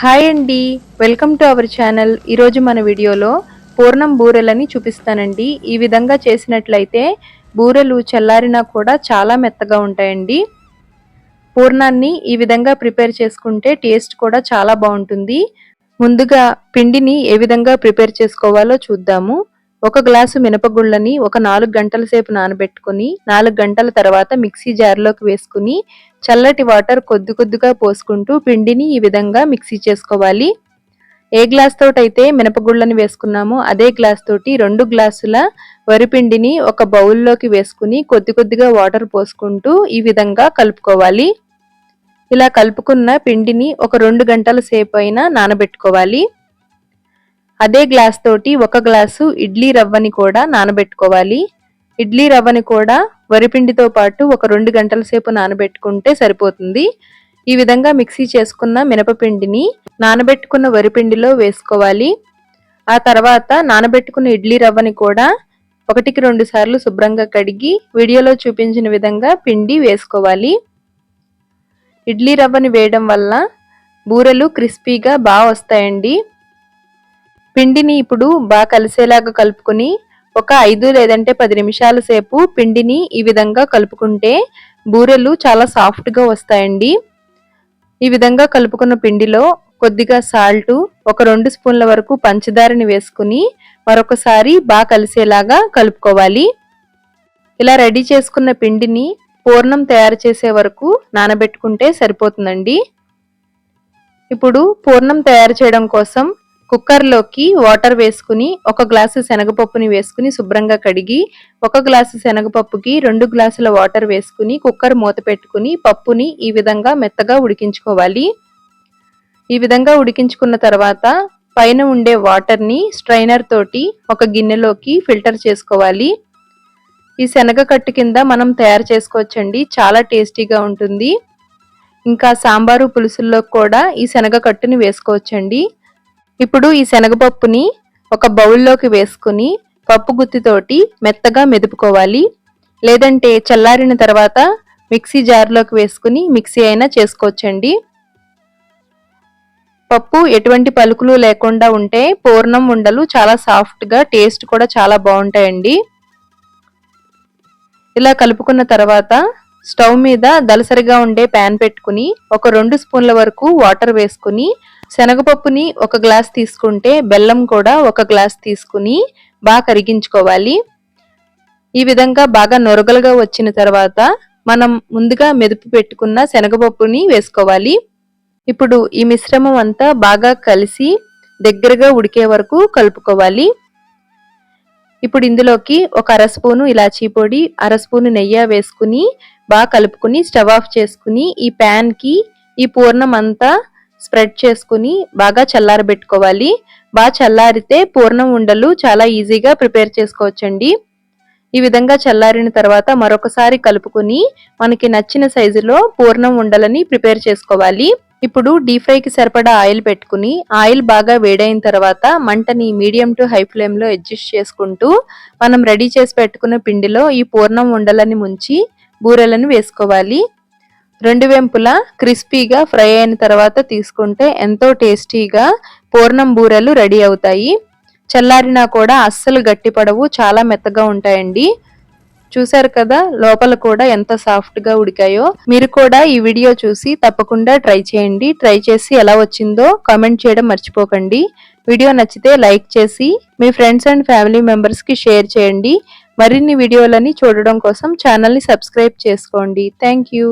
Hi అండి. Welcome to our channel. ఈరోజు మన వీడియోలో పూర్ణం బూరెలని చూపిస్తానండి. ఈ విధంగా చేసినట్లయితే బూరెలు చల్లారినా కూడా చాలా మెత్తగా ఉంటాయండి. పూర్ణాన్ని ఈ విధంగా ప్రిపేర్ చేసుకుంటే టేస్ట్ కూడా చాలా బాగుంటుంది. ముందుగా పిండిని ఏ విధంగా ప్రిపేర్ చేసుకోవాలో చూద్దాము. ఒక గ్లాసు మినపగుళ్ళని ఒక నాలుగు గంటల సేపు నానబెట్టుకుని నాలుగు గంటల తర్వాత మిక్సీ జార్లోకి వేసుకుని చల్లటి వాటర్ కొద్ది కొద్దిగా పోసుకుంటూ పిండిని ఈ విధంగా మిక్సీ చేసుకోవాలి. ఏ గ్లాస్ తోటైతే మినపగుళ్ళని వేసుకున్నామో అదే గ్లాస్ తోటి రెండు గ్లాసుల వరిపిండిని ఒక బౌల్లోకి వేసుకుని కొద్ది కొద్దిగా వాటర్ పోసుకుంటూ ఈ విధంగా కలుపుకోవాలి. ఇలా కలుపుకున్న పిండిని ఒక రెండు గంటల సేపు అయినా నానబెట్టుకోవాలి. అదే గ్లాస్ తోటి ఒక గ్లాసు ఇడ్లీ రవ్వని కూడా నానబెట్టుకోవాలి. ఇడ్లీ రవ్వని కూడా వరిపిండితో పాటు ఒక రెండు గంటల సేపు నానబెట్టుకుంటే సరిపోతుంది. ఈ విధంగా మిక్సీ చేసుకున్న మినపపిండిని నానబెట్టుకున్న వరిపిండిలో వేసుకోవాలి. ఆ తర్వాత నానబెట్టుకున్న ఇడ్లీ రవ్వని కూడా ఒకటికి రెండు సార్లు శుభ్రంగా కడిగి వీడియోలో చూపించిన విధంగా పిండి వేసుకోవాలి. ఇడ్లీ రవ్వని వేయడం వల్ల బూరెలు క్రిస్పీగా బాగా వస్తాయండి. పిండిని ఇప్పుడు బాగా కలిసేలాగా కలుపుకొని ఒక ఐదు లేదంటే పది నిమిషాల సేపు పిండిని ఈ విధంగా కలుపుకుంటే బూరెలు చాలా సాఫ్ట్గా వస్తాయండి. ఈ విధంగా కలుపుకున్న పిండిలో కొద్దిగా సాల్ట్ ఒక రెండు స్పూన్ల వరకు పంచదారని వేసుకుని మరొకసారి బాగా కలిసేలాగా కలుపుకోవాలి. ఇలా రెడీ చేసుకున్న పిండిని పూర్ణం తయారు చేసే వరకు నానబెట్టుకుంటే సరిపోతుందండి. ఇప్పుడు పూర్ణం తయారు చేయడం కోసం కుక్కర్లోకి వాటర్ వేసుకుని ఒక గ్లాసు శనగపప్పుని వేసుకుని శుభ్రంగా కడిగి ఒక గ్లాసు శనగపప్పుకి రెండు గ్లాసుల వాటర్ వేసుకుని కుక్కర్ మూత పెట్టుకుని పప్పుని ఈ విధంగా మెత్తగా ఉడికించుకోవాలి. ఈ విధంగా ఉడికించుకున్న తర్వాత పైన ఉండే వాటర్ని స్ట్రైనర్ తోటి ఒక గిన్నెలోకి ఫిల్టర్ చేసుకోవాలి. ఈ శనగ కట్టు కింద మనం తయారు చేసుకోవచ్చండి చాలా టేస్టీగా ఉంటుంది. ఇంకా సాంబారు పులుసుల్లో కూడా ఈ శనగ కట్టుని వేసుకోవచ్చండి. ఇప్పుడు ఈ శనగపప్పుని ఒక బౌల్లోకి వేసుకుని పప్పు గుత్తితోటి మెత్తగా మెదుపుకోవాలి. లేదంటే చల్లారిన తర్వాత మిక్సీ జార్లోకి వేసుకుని మిక్సీ అయినా చేసుకోవచ్చండి. పప్పు ఎటువంటి పలుకులు లేకుండా ఉంటే పూర్ణం ఉండలు చాలా సాఫ్ట్గా టేస్ట్ కూడా చాలా బాగుంటాయండి. ఇలా కలుపుకున్న తర్వాత స్టవ్ మీద దలసరిగా ఉండే ప్యాన్ పెట్టుకుని ఒక రెండు స్పూన్ల వరకు వాటర్ వేసుకుని శనగపప్పుని ఒక గ్లాస్ తీసుకుంటే బెల్లం కూడా ఒక గ్లాస్ తీసుకుని బాగా కరిగించుకోవాలి. ఈ విధంగా బాగా నొరగలుగా వచ్చిన తర్వాత మనం ముందుగా మెదుపు పెట్టుకున్న శనగపప్పుని వేసుకోవాలి. ఇప్పుడు ఈ మిశ్రమం అంతా బాగా కలిసి దగ్గరగా ఉడికే వరకు కలుపుకోవాలి. ఇప్పుడు ఇందులోకి ఒక అర స్పూను ఇలాచీ పొడి అర స్పూను నెయ్యి వేసుకుని బాగా కలుపుకుని స్టవ్ ఆఫ్ చేసుకుని ఈ ప్యాన్కి ఈ పూర్ణం అంతా స్ప్రెడ్ చేసుకుని బాగా చల్లారబెట్టుకోవాలి. బాగా చల్లారితే పూర్ణం ఉండలు చాలా ఈజీగా ప్రిపేర్ చేసుకోవచ్చండి. ఈ విధంగా చల్లారిన తర్వాత మరొకసారి కలుపుకొని మనకి నచ్చిన సైజులో పూర్ణం ఉండలని ప్రిపేర్ చేసుకోవాలి. ఇప్పుడు డీప్ ఫ్రైకి సరిపడా ఆయిల్ పెట్టుకుని ఆయిల్ బాగా వేడైన తర్వాత మంటని మీడియం టు హై ఫ్లేమ్లో అడ్జస్ట్ చేసుకుంటూ మనం రెడీ చేసి పెట్టుకున్న పిండిలో ఈ పూర్ణం ఉండలని ముంచి బూరెలను వేసుకోవాలి. రెండు వెంపులా క్రిస్పీగా ఫ్రై అయిన తర్వాత తీసుకుంటే ఎంతో టేస్టీగా పూర్ణం బూరెలు రెడీ అవుతాయి. చల్లారినా కూడా అస్సలు గట్టిపడవు చాలా మెత్తగా ఉంటాయండి. చూశారు కదా లోపల కూడా ఎంత సాఫ్ట్గా ఉడికాయో. మీరు కూడా ఈ వీడియో చూసి తప్పకుండా ట్రై చేయండి. ట్రై చేసి ఎలా వచ్చిందో కామెంట్ చేయడం మర్చిపోకండి. వీడియో నచ్చితే లైక్ చేసి మీ ఫ్రెండ్స్ అండ్ ఫ్యామిలీ మెంబర్స్కి షేర్ చేయండి. మరిన్ని వీడియోలని చూడడం కోసం ఛానల్ని సబ్స్క్రైబ్ చేసుకోండి. Thank you.